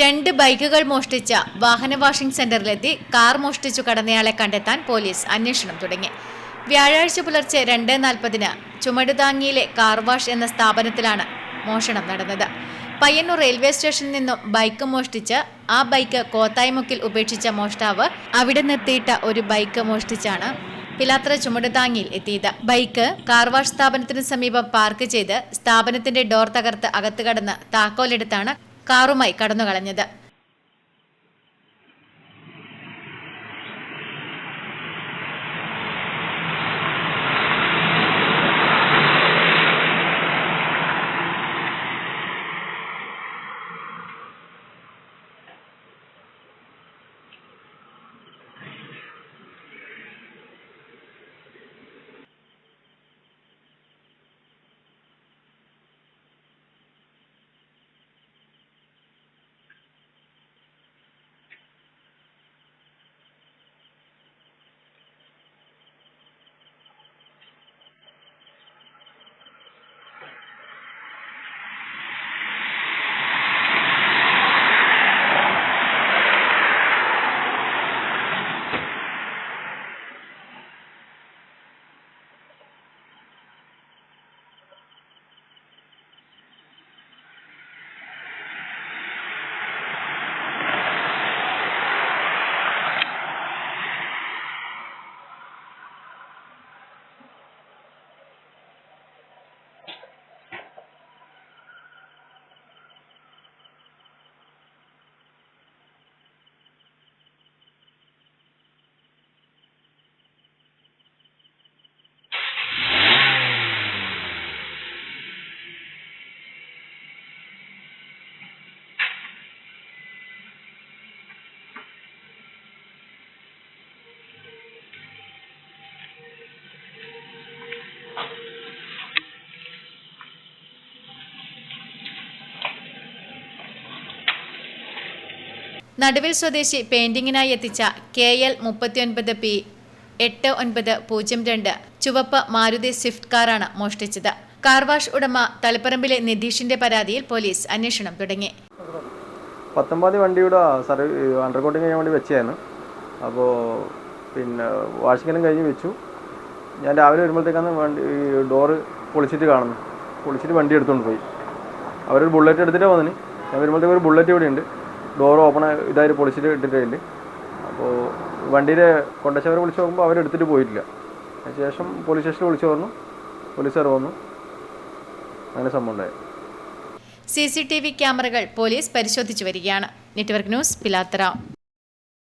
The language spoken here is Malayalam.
രണ്ട് ബൈക്കുകൾ മോഷ്ടിച്ച വാഹന വാഷിംഗ് സെന്ററിലെത്തി കാർ മോഷ്ടിച്ചു കടന്നയാളെ കണ്ടെത്താൻ പോലീസ് അന്വേഷണം തുടങ്ങി. വ്യാഴാഴ്ച പുലർച്ചെ രണ്ട് നാൽപ്പതിന് ചുമടുതാങ്ങിയിലെ കാർ വാഷ് എന്ന സ്ഥാപനത്തിലാണ് മോഷണം നടന്നത്. പയ്യന്നൂർ റെയിൽവേ സ്റ്റേഷനിൽ നിന്നും ബൈക്ക് മോഷ്ടിച്ച് ആ ബൈക്ക് കോത്തായ്മുക്കിൽ ഉപേക്ഷിച്ച മോഷ്ടാവ് അവിടെ നിർത്തിയിട്ട ഒരു ബൈക്ക് മോഷ്ടിച്ചാണ് പിലാത്ര ചുമടുതാങ്ങിയിൽ എത്തിയത്. ബൈക്ക് കാർ വാഷ് സ്ഥാപനത്തിന് സമീപം പാർക്ക് ചെയ്ത് സ്ഥാപനത്തിന്റെ ഡോർ തകർത്ത് അകത്ത് കടന്ന് താക്കോലെടുത്താണ് കാറുമായി കടന്നുകളഞ്ഞത് നടുവിൽ സ്വദേശി പെയിന്റിങ്ങിനായി എത്തിച്ച കെ എൽ മുപ്പത്തിയൊൻപത് പി എട്ട് ഒൻപത് പൂജ്യം രണ്ട് ചുവപ്പ് മാരുതി സ്വിഫ്റ്റ് കാറാണ് മോഷ്ടിച്ചത്. കാർ വാഷ് ഉടമ തലപ്പറമ്പിലെ നിതീഷിന്റെ പരാതിയിൽ പോലീസ് അന്വേഷണം തുടങ്ങി. പത്തൊമ്പത് വണ്ടിയുടെ അണ്ടർകോട്ടിങ് അണ്ടർ കോട്ടിങ് ചെയ്യാൻ വേണ്ടി വെച്ചായിരുന്നു അപ്പോൾ പിന്നെ വാഷിങ്ങിനും കഴിഞ്ഞ് വെച്ചു. ഞാൻ രാവിലെ വരുമ്പോഴത്തേക്കാണ് വണ്ടി ഡോറ് പൊളിച്ചിട്ട് കാണുന്നു പൊളിച്ചിട്ട് വണ്ടി എടുത്തുകൊണ്ട് പോയി. അവരൊരു ബുള്ളറ്റ് എടുത്തിട്ട് വന്നിന് ഞാൻ വരുമ്പോഴത്തേക്ക് ഒരു ബുള്ളറ്റ് ഇവിടെ ഉണ്ട് ഡോർ ഓപ്പൺ ഇതായിട്ട് പൊളിച്ചിട്ട് ഇട്ടിട്ടുണ്ട് അപ്പോൾ വണ്ടിയിൽ കൊണ്ടച്ചവരെ വിളിച്ച് നോക്കുമ്പോൾ അവരെടുത്തിട്ട് പോയിട്ടില്ല. അതിനുശേഷം പോലീസ് സ്റ്റേഷനിൽ വിളിച്ചു പറഞ്ഞു. പോലീസുകാർ വന്നു. അങ്ങനെ സംഭവം ഉണ്ടായി. സി സി ടി വി ക്യാമറകൾ പോലീസ് പരിശോധിച്ചു വരികയാണ്. Network news Pilathara.